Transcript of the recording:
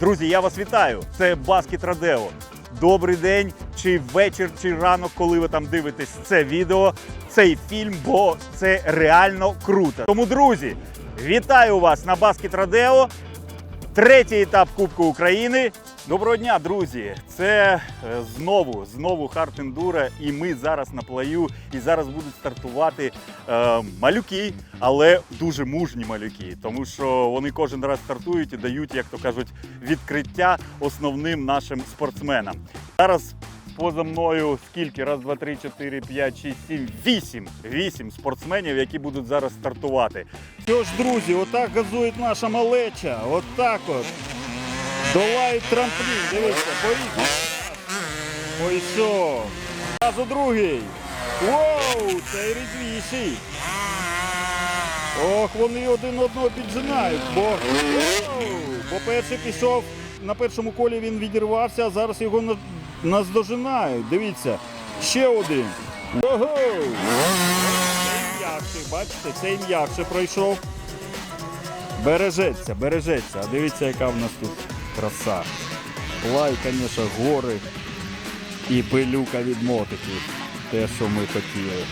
Друзі, я вас вітаю! Це Баскіт Радео. Добрий день, чи вечір, чи ранок, коли ви там дивитесь це відео, цей фільм, бо це реально круто. Тому, друзі, вітаю вас на Баскіт Радео. Третій етап Кубку України. Доброго дня, друзі! Це е, знову знову Харт Ендура, і ми зараз на плаю. І зараз будуть стартувати е, малюки, але дуже мужні малюки, тому що вони кожен раз стартують і дають, як то кажуть, відкриття основним нашим спортсменам. Зараз поза мною скільки? Раз, два, три, чотири, п'ять, шість, сім, вісім. Вісім спортсменів, які будуть зараз стартувати. Що ж, друзі, отак газує наша малеча. Отак от. Долають трамплін. Дивіться, поїхали. Пойшов. Разу другий. Воу, цей різвіший. Ох, вони один одного піджинають. Бо, бо перший пішов, на першому колі він відірвався, а зараз його на- дожинають. Дивіться, ще один. Ого! Цей м'якший, бачите, цей м'якше пройшов. Бережеться, бережеться. А дивіться, яка в нас тут краса. Лай, звісно, гори і пилюка від мотиків. Те, що ми хотіли.